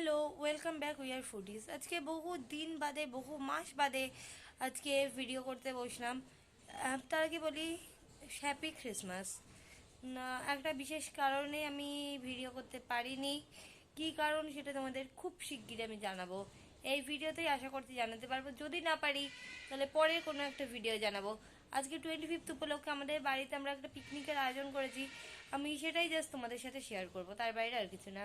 Hello welcome back we are foodies আজকে বহু দিন বাদে, বহু মাস বাদে আজকে ভিডিও করতে বসলাম। তার আগে বলি হ্যাপি ক্রিসমাস একটা বিশেষ কারণে আমি ভিডিও করতে পারিনি। কী কারণ সেটা তোমাদের খুব শিগগিরই আমি জানাব। এই ভিডিওতেই আশা করতে জানাতে পারব। যদি না পারি, তাহলে পরে কোনো একটা ভিডিও জানাব। আজকে টোয়েন্টি ফিফথ উপলক্ষে আমাদের বাড়িতে আমরা একটা পিকনিকের আয়োজন করেছি। আমি সেটাই জাস্ট তোমাদের সাথে শেয়ার করব, তার বাইরে আর কিছু না।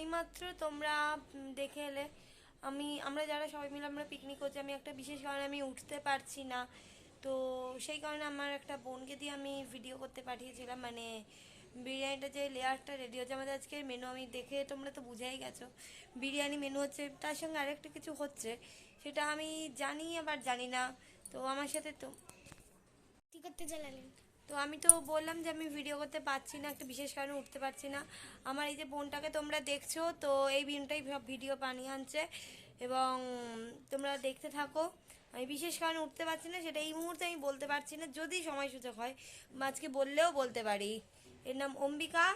এইমাত্র তোমরা দেখে এলে। আমি, আমরা যারা সবাই মিলে আমরা পিকনিক করছি, আমি একটা বিশেষ কারণে আমি উঠতে পারছি না। তো সেই কারণে আমার একটা বোনকে দিয়ে আমি ভিডিও করতে পাঠিয়েছিলাম। মানে বিরিয়ানিটা যে লেয়ারটা রেডি হচ্ছে আমাদের আজকে মেনু আমি দেখে তোমরা তো বুঝেই গেছো। বিরিয়ানি মেনু হচ্ছে, তার সঙ্গে আরেকটা কিছু হচ্ছে, সেটা আমি জানি আবার জানি না। তো আমার সাথে তো কি করতে চালালেন তো আমি তো বললাম যে আমি ভিডিও করতে পারছি না একটা বিশেষ কারণে উঠতে পারছি না। আমার এই যে বোনটাকে তোমরা দেখছ তো এই বোনটাই সব ভিডিও বানিয়ে আনছে। এবং তোমরা দেখতে থাকো আমি বিশেষ কারণে উঠতে পারছি না সেটা এই মুহূর্তে আমি বলতে পারছি না যদি সময় সুযোগ হয় আজকে বললেও বলতে পারি। এর নাম অম্বিকা।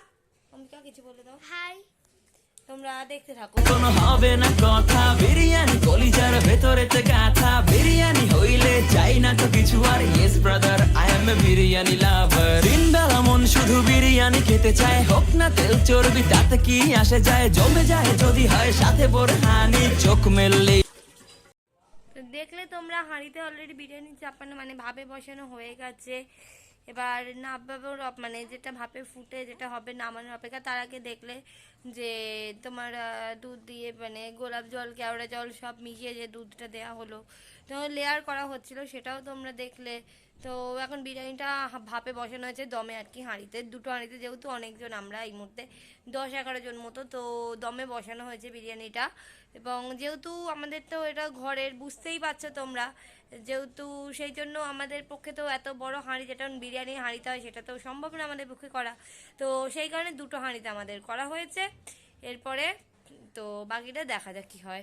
অম্বিকা কিছু বলে দাও। হাই তোমরা দেখতে থাকো। কোনো হবে না কথা বিরিয়ানি ভেতরেতে গাথা বিরিয়ানি হইলে চাই না তো কিছু আর। Yes brother I am a biryani lover দিন বেলা মন শুধু বিরিয়ানি খেতে চায়। হোক না তেল চর্বি, তাতে কি আসে যায়? জমে যায় যদি হয় সাথে বোরহানি চোখ মেললে দেখলে তোমরা হাঁড়িতে অলরেডি বিরিয়ানি চাপানো মানে ভাবে বসানো হয়ে গেছে। এবার অপ- মানে যেটা ভাপে ফুটে যেটা হবে নামানোর অপেক্ষা, তার আগে দেখলে যে তোমার দুধ দিয়ে মানে গোলাপ জল, কেওড়া জল সব মিশিয়ে যে দুধটা দেওয়া হলো, তো লেয়ার করা হচ্ছিল, সেটাও তোমরা দেখলে। তো এখন বিরিয়ানিটা ভাপে বসানো হয়েছে, দমে আর কি হাঁড়িতে। দুটো হাঁড়িতে যেহেতু অনেকজন আমরা এই মুহূর্তে, দশ এগারো জন মতো, তো দমে বসানো হয়েছে বিরিয়ানিটা। এবং যেহেতু আমাদের তো এটা ঘরের, বুঝতেই পারছ তোমরা যেহেতু সেই জন্য আমাদের পক্ষে তো এত বড় হাঁড়ি, যেটা বিরিয়ানি হাঁড়িতে হয়, সেটা তো সম্ভব না আমাদের পক্ষে করা। তো সেই কারণে দুটো হাঁড়িতে আমাদের করা হয়েছে। এরপরে তো বাকিটা দেখা যাক কী হয়।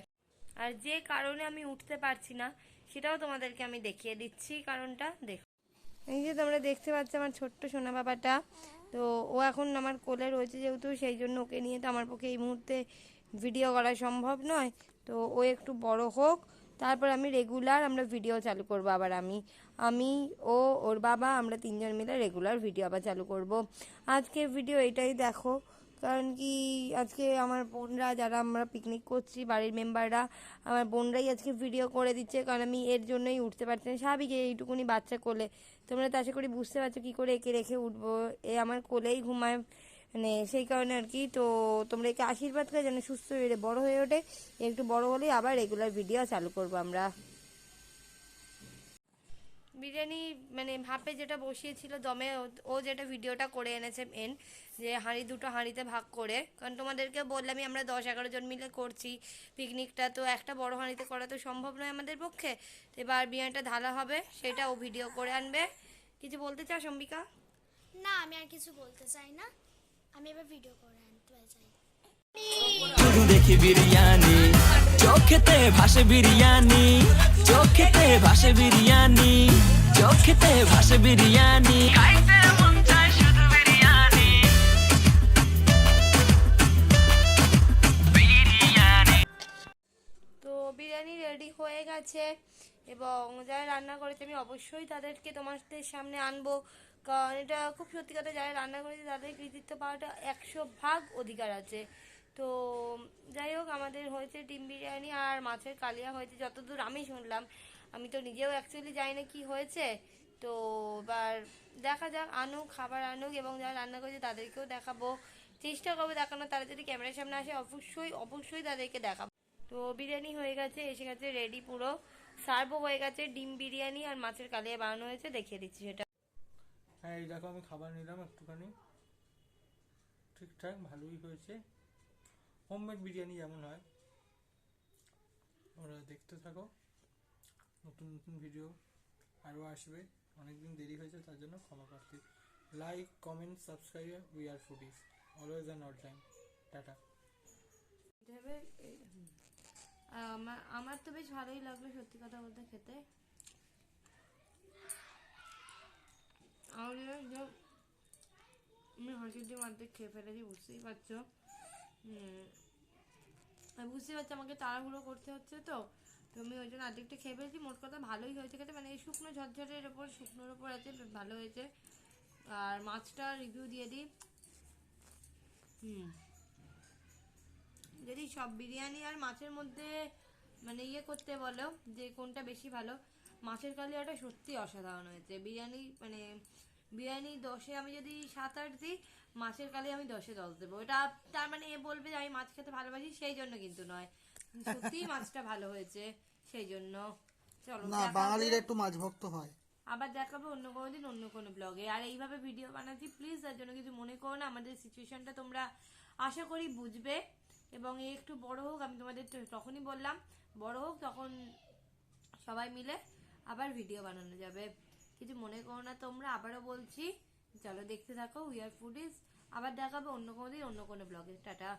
আর যে কারণে আমি উঠতে পারছি না, সেটাও তোমাদেরকে আমি দেখিয়ে দিচ্ছি কারণটা। দেখো। এই যে তোমরা দেখতে পাচ্ছ আমার ছোট্ট সোনা বাবাটা। তো ও এখন আমার কোলে রয়েছে যেহেতু, সেই জন্য ওকে নিয়ে তো আমার পক্ষে এই মুহূর্তে ভিডিও করা সম্ভব নয়। তো ও একটু বড় হোক। তারপর আমি রেগুলার আমরা ভিডিও চালু করব আবার আমি। আমি, ও, ওর বাবা আমরা তিনজন মিলে রেগুলার ভিডিও আবার চালু করব। আজকে ভিডিও এটাই দেখো। কারণ কি, আজকে আমার বোনরা যারা আমরা পিকনিক করছি বাড়ির মেম্বাররা আমার বোনরাই আজকে ভিডিও করে দিচ্ছে। কারণ আমি এর জন্যই উঠতে পারছি না। স্বাভাবিক এইটুকুনি বাচ্চা কোলে। তোমরা তো আশা করি বুঝতে পারছ কী করে একে রেখে উঠবো। এ আমার কোলেই ঘুমায়। মানে সেই কারণে আর কি। তো তোমরা একে আশীর্বাদ করে যেন সুস্থ হয়ে বড় হয়ে ওঠে। একটু বড় হলেই আবার রেগুলার ভিডিও চালু করব আমরা। বিরিয়ানি মানে ভাপে যেটা বসিয়েছিল দমে ও- ও যেটা ভিডিওটা করে এনেছে মেন যে হাঁড়ি দুটো হাঁড়িতে ভাগ করে। কারণ তোমাদেরকে বললামই আমরা দশ এগারো জন মিলে করছি পিকনিকটা তো একটা বড় হাঁড়িতে করা তো সম্ভব নয় আমাদের পক্ষে। তো এবার বিরিয়ানিটা ঢালা হবে সেটা ও ভিডিও করে আনবে। কিছু বলতে চাও অম্বিকা না আমি আর কিছু বলতে চাই না। আমি এবার ভিডিও করে আনতে চাই দেখি বিরিয়ানি চোখেতে ভাসে বিরিয়ানি চোখেতে ভাসে বিরিয়ানি চোখেতে ভাসে বিরিয়ানি। খাইতে মন চায় শুধু বিরিয়ানি। বিরিয়ানি। তো বিরিয়ানি রেডি হয়ে গেছে এবং যারা রান্না করেছে আমি অবশ্যই তাদেরকে তোমাদের সামনে আনব। কারণ এটা খুব সত্যি কথা, যারা রান্না করেছে তাদের কৃতিত্ব পাওয়াটা একশো ভাগ অধিকার আছে। তো যাই হোক, আমাদের হয়েছে ডিম বিরিয়ানি আর মাছের কালিয়া হয়েছে, যতদূর আমি শুনলাম। আমি তো নিজেও অ্যাকচুয়ালি জানি না কি হয়েছে। তো এবার দেখা যাক, আনুক, খাবার আনুক এবং যারা রান্না করেছে তাদেরকেও দেখাবো। চেষ্টা করব দেখানো তারা যদি ক্যামেরার সামনে আসে অবশ্যই অবশ্যই তাদেরকে দেখাবো। তো বিরিয়ানি হয়ে গেছে, এসে গেছে রেডি পুরো। সার্ভও হয়ে গেছে, ডিম বিরিয়ানি আর মাছের কালিয়া বানানো হয়েছে, দেখিয়ে দিচ্ছি সেটা। আর এই দেখো আমি খাবার নিলাম একটুখানি। ঠিকঠাক, ভালোই হয়েছে। হোমমেড বিরিয়ানি যেমন হয়। ওরা দেখতে থাকো। নতুন নতুন ভিডিও আরও আসবে। অনেকদিন দেরি হয়েছে, তার জন্য ক্ষমা প্রার্থী। Like comment subscribe we are foodies always and all time tata. আমার তো বেশ ভালোই লাগল সত্যি কথা বলতে খেতে। জানো যে আমি হাসির ডিম খেয়ে ফেলেছি বুঝতেই পারছ আমি বুঝতেই পারছি আমাকে তাড়াহুড়ো করতে হচ্ছে তো তো আমি ওই জন্য অর্ধেকটা খেয়ে ফেলেছি মোট কথা ভালোই হয়েছে খেতে মানে এই শুকনো ঝরঝরের ওপর শুকনোর ওপর আছে ভালো হয়েছে আর মাছটা রিভিউ দিয়ে দিই হুম যদি সব বিরিয়ানি আর মাছের মধ্যে মানে ইয়ে করতে বলো যে কোনটা বেশি ভালো মাছের কালিয়াটা সত্যি অসাধারণ হয়েছে। বিরিয়ানি মানে বিরিয়ানি দশে আমি যদি সাত আট দিই মাছের কালি আমি দশে দশ দেবো। এটা তার মানে এ বলবে যে আমি মাছ খেতে ভালোবাসি সেই জন্য কিন্তু নয়। সত্যিই মাছটা ভালো হয়েছে সেই জন্য। চলো না। বাঙালিরা একটু মাছ ভক্ত হয়। আবার দেখাবো অন্য কোনো দিন অন্য কোনো ব্লগে আর এইভাবে ভিডিও বানাচ্ছি প্লিজ তার জন্য কিছু মনে করো না। আমাদের সিচুয়েশনটা তোমরা আশা করি বুঝবে। এবং একটু বড় হোক আমি তোমাদের তখনই বললাম বড় হোক তখন সবাই মিলে আবার ভিডিও বানানো যাবে। কিছু মনে করো না তোমরা, আবারও বলছি, চলো দেখতে থাকো উই আর ফুডিস আবার দেখাবে অন্য কোনো দিন, অন্য কোনো ব্লগে টাটা।